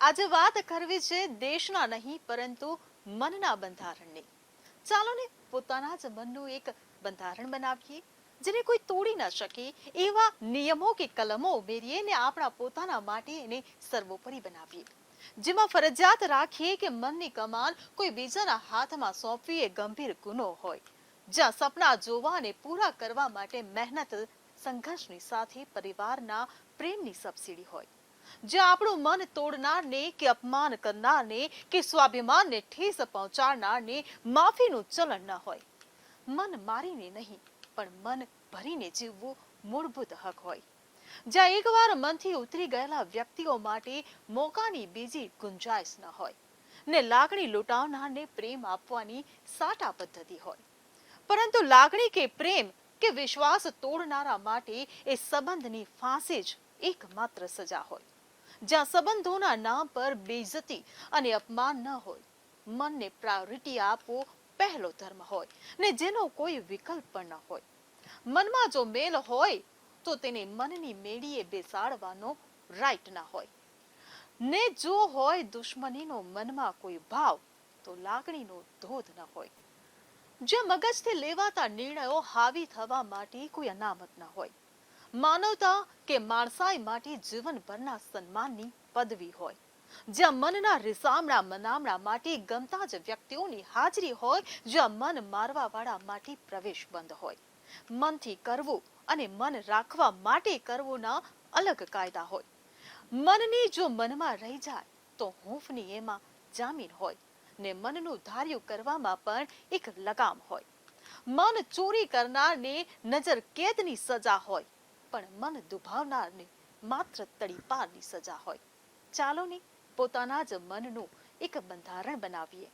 આજે વાત કરવી છે દેશના નહીં, પરંતુ મનના બંધારણની. ચાલો ને પોતાના જ મનનું એક બંધારણ બનાવીએ, જેને કોઈ તોડી ન શકે, એવા નિયમો કે કલમો ઉમેરીએ ને આપણા પોતાના માટે એને સર્વોપરી બનાવીએ. જેમાં ફરજિયાત રાખીએ કે મનની કમાન કોઈ બીજાના હાથમાં સોંપવી એ ગંભીર ગુનો હોય. જ્યાં સપના જોવા અને પૂરા કરવા માટે મહેનત સંઘર્ષની સાથે પરિવારના પ્રેમની સબસિડી હોય. જ્યાં આપણું મન તોડનારને કે અપમાન કરનારને કે સ્વાભિમાનને ઠેસ પહોંચાડનારને માફીનું ચલણ ન હોય. મન મારીને નહીં, પણ મન ભરીને જીવવું મૂળભૂત હક હોય. જ્યાં એકવાર મનથી ઉતરી ગયેલા વ્યક્તિઓ માટે મોકાની બીજી ગુંજાઈશ ન હોય, ને લાગણી લૂંટાવનારને પ્રેમ આપવાની સાટા પદ્ધતિ હોય. પરંતુ લાગણી કે પ્રેમ કે વિશ્વાસ તોડનારા માટે એ સંબંધની ફાંસી જ એકમાત્ર સજા હોય. જ્યાં સંબંધોના નામ પર બેઇજ્જતી અને અપમાન ન હોય. મનને પ્રાયોરિટી આપવો પહેલો ધર્મ હોય ને જેનો કોઈ વિકલ્પ પણ ન હોય. મનમાં જો મેલ હોય તો તેને મનની મેળીએ બેસાડવાનો રાઈટ ના હોય. ને જો હોય દુશ્મનીનો મનમાં કોઈ ભાવ તો લાગણીનો ધોધ ન હોય. જે મગજથી લેવાતા નિર્ણયો હાવી થવા માટે કોઈ અનામત ન હોય. માનવતા કે માણસાઈ માટે જીવનભરના સન્માનની પદવી હોય. જ્યાં મનના રિસામણા મનામણા માટે ગમતા જ વ્યક્તિઓની હાજરી હોય, જ્યાં મન મારવા વાળા માટે પ્રવેશ બંધ હોય. મનથી કરવું અને મન રાખવા માટે કરવુંના અલગ કાયદા હોય. મનની જો મનમાં રહી જાય, તો હૂંફની એમાં જામીન હોય ને મનનું ધાર્યું કરવામાં પણ એક લગામ હોય. મન ચોરી કરનારને નજર કેદની સજા હોય પણ મન દુભાવનારને માત્ર તડીપારની સજા હોય. ચાલો ને પોતાના જ મનનું એક બંધારણ બનાવીએ.